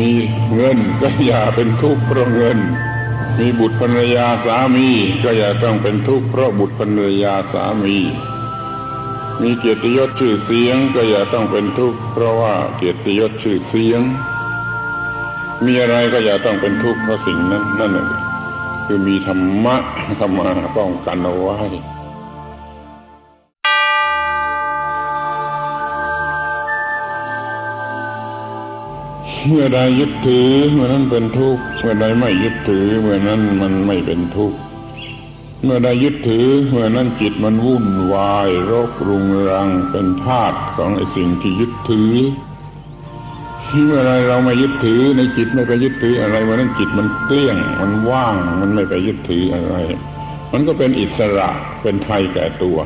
มีเงินก็อย่าเป็นทุกข์เพราะเงิน มีบุตรภรรยาสามี ก็อย่าต้องเป็นทุกข์เพราะบุตรภรรยาสามี มีเกียรติยศชื่อเสียง ก็อย่าต้องเป็นทุกข์เพราะว่าเกียรติยศชื่อเสียง มีอะไรก็อย่าต้องเป็นทุกข์เพราะสิ่งนั้นนั่นแหละคือมีธรรมะเข้ามาป้องกันเอาไว้ เมื่อใดยึดถือเมื่อนั้นเป็นทุกข์เมื่อใดไม่ยึดถือเมื่อนั้นมันไม่เป็นทุกข์เมื่อใดยึดถือเมื่อนั้นจิตมันวุ่นวายรกรุงรังเป็นธาตุของไอ้สิ่งที่ยึดถือเมื่อไรเราไม่ยึดถือในจิตไม่ไปยึดถืออะไรเมื่อนั้นจิตมันเกลี้ยง มันว่างมันไม่ไปยึดถืออะไร มันก็เป็นอิสระเป็นไทยแก่ตัว